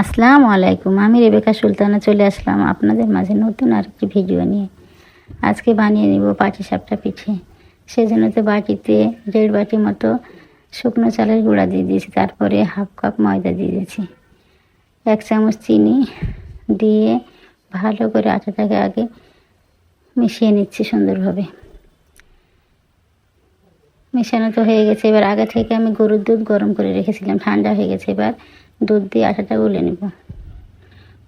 আসসালামু আলাইকুম, আমি রেবেকা সুলতানা চলে আসলাম আপনাদের মাঝে নতুন আর আরেকটি ভিডিও নিয়ে। আজকে বানিয়ে নিব পাটি সাপটা পিঠে। সেজন্য তো বাটিতে দেড় বাটি মতো শুকনো চালের গুঁড়া দিয়ে দিয়েছি, তারপরে হাফ কাপ ময়দা দিয়ে দিয়েছি। এক চামচ চিনি দিয়ে ভালো করে আটাটাকে আগে মিশিয়ে নিচ্ছি সুন্দরভাবে। মেশানো তো হয়ে গেছে, এবার আগে থেকে আমি গরুর দুধ গরম করে রেখেছিলাম, ঠান্ডা হয়ে গেছে এবার দুধ দিয়ে আটাটা গুলে নেব।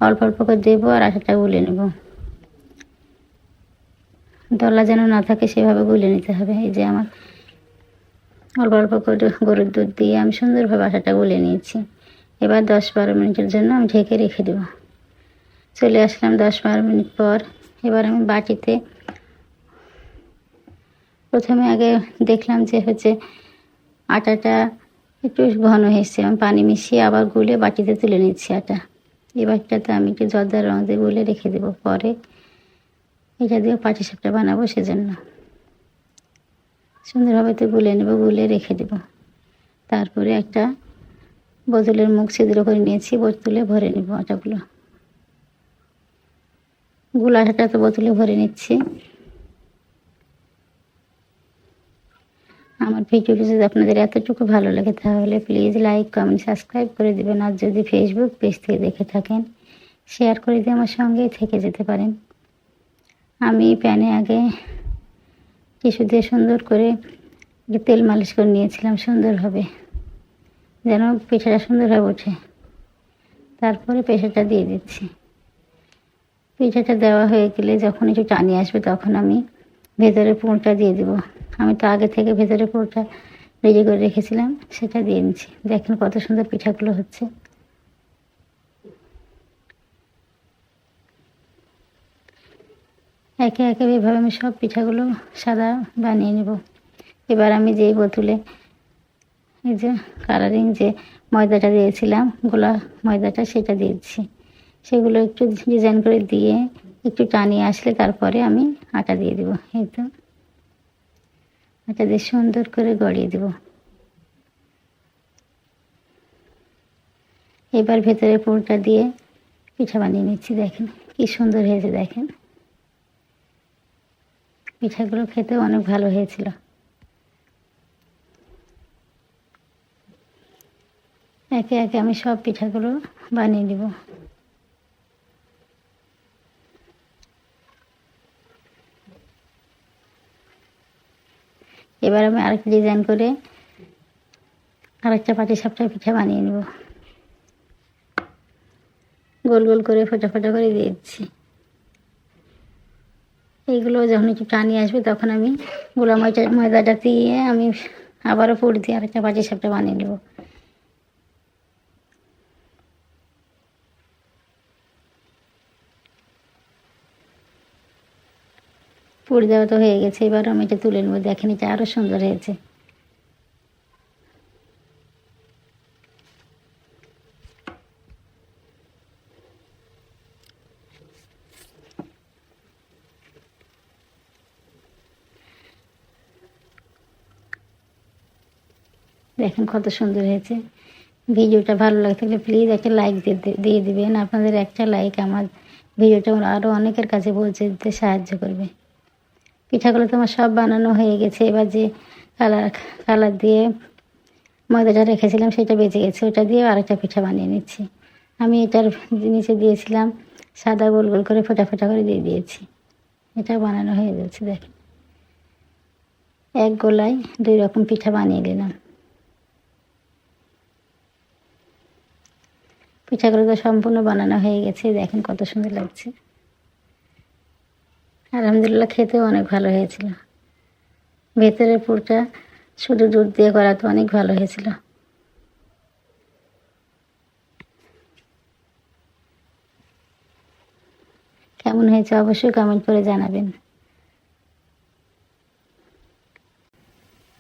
অল্প অল্প করে দেবো আর আটাটা গুলে নেব। দলা যেন না থাকে সেভাবে গুলে নিতে হবে। এই যে আমার অল্প অল্প করে গরুর দুধ দিয়ে আমি সুন্দরভাবে আটাটা গুলে নিয়েছি। এবার দশ বারো মিনিটের জন্য আমি ঢেকে রেখে দেব। চলে আসলাম দশ বারো মিনিট পর। এবার আমি বাটিতে প্রথমে আগে দেখলাম যে হচ্ছে আটাটা একটু ঘন হয়েছে, আমি পানি মিশিয়ে আবার গুলে বাটিতে তুলে নিচ্ছি আটা। এই বাটিটাতে আমি একটু জর্দার রং দিয়ে গুলে রেখে দেবো। পরে এটা দিয়ে পাটি সাপটা বানাবো সেজন্য। সুন্দরভাবে তো গুলে নেব, গুলে রেখে দেব। তারপরে একটা বোতলের মুখ ছিদ্র করে নিয়েছি, বোতলে ভরে নেব আটাগুলো। গুল আটাটা তো বোতলে ভরে নিচ্ছি। আমার ভিডিওটি যদি আপনাদের এতটুকু ভালো লাগে তাহলে প্লিজ লাইক কমেন্ট সাবস্ক্রাইব করে দেবেন। আর যদি ফেসবুক পেজ থেকে দেখে থাকেন শেয়ার করে দিয়ে আমার সঙ্গেই থেকে যেতে পারেন। আমি প্যানে আগে কিছু দিয়ে সুন্দর করে তেল মালিশ করে নিয়েছিলাম সুন্দরভাবে। যেন পিঠাটা সুন্দরভাবে ওঠে। তারপরে পেশাটা দিয়ে দিচ্ছি। পিঠাটা দেওয়া হয়ে গেলে যখন একটু টানি আসবে তখন আমি ভেতরে পুরটা দিয়ে দেবো। আমি তো আগে থেকে ভেতরে পুরোটা রেডি করে রেখেছিলাম, সেটা দিয়ে নিচ্ছি। দেখেন কত সুন্দর পিঠাগুলো হচ্ছে। একে একে এভাবে আমি সব পিঠাগুলো সাদা বানিয়ে নেব। এবার আমি যেই বোতলে এই যে কালারিং যে ময়দাটা দিয়েছিলাম, গোলা ময়দাটা, সেটা দিয়েছি সেগুলো একটু ডিজাইন করে দিয়ে একটু টানিয়ে আসলে তারপরে আমি আটা দিয়ে দেবো, এই তো। আটা দিয়ে সুন্দর করে গড়িয়ে দেব। এবার ভেতরে পুরটা দিয়ে পিঠা বানিয়ে নিচ্ছি, দেখেন কি সুন্দর হয়েছে, দেখেন। পিঠাগুলো খেতে অনেক ভালো হয়েছিল। একে একে আমি সব পিঠাগুলো বানিয়ে নেব। এবার আমি আরেকটা ডিজাইন করে আরেকটা পাটি সাপটা পিঠা বানিয়ে নেব। গোল গোল করে ফোটা ফোটা করে দিচ্ছি। এইগুলো যখন একটু টানিয়ে আসবে তখন আমি গোলা ময়দা ময়দাটা দিয়ে আমি আবারও পুর দিয়ে আরেকটা পাটি সাপটা বানিয়ে নেব। পুর দেওয়া তো হয়ে গেছে। এবার আমি এটা তুলে নেব। দেখেন, এটা আরও সুন্দর হয়েছে। দেখেন কত সুন্দর হয়েছে। ভিডিওটা ভালো লাগে থাকলে প্লিজ একটা লাইক দিয়ে দিবেন। আপনাদের একটা লাইক আমার ভিডিওটা আরও অনেকের কাছে পৌঁছে দিতে সাহায্য করবে। পিঠাগুলো তোমার সব বানানো হয়ে গেছে। এবার যে কালার কালার দিয়ে ময়দাটা রেখেছিলাম সেটা বেঁচে গেছে। ওটা দিয়ে আরেকটা পিঠা বানিয়ে নিচ্ছি। আমি এটার নিচে দিয়েছিলাম সাদা গোল গোল করে ফোটা ফোটা করে দিয়ে দিয়েছি। এটা বানানো হয়ে যাচ্ছে দেখেন এক গোলায় দুই রকম পিঠা বানিয়ে নিলাম। পিঠাগুলো তো সম্পূর্ণ বানানো হয়ে গেছে, দেখেন কত সুন্দর লাগছে। আলহামদুলিল্লাহ খেতেও অনেক ভালো হয়েছিল। ভেতরের পুরটা শুধু দুধ দিয়ে করা তো অনেক ভালো হয়েছিল। কেমন হয়েছে অবশ্যই কমেন্ট করে জানাবেন।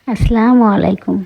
আসসালামু আলাইকুম।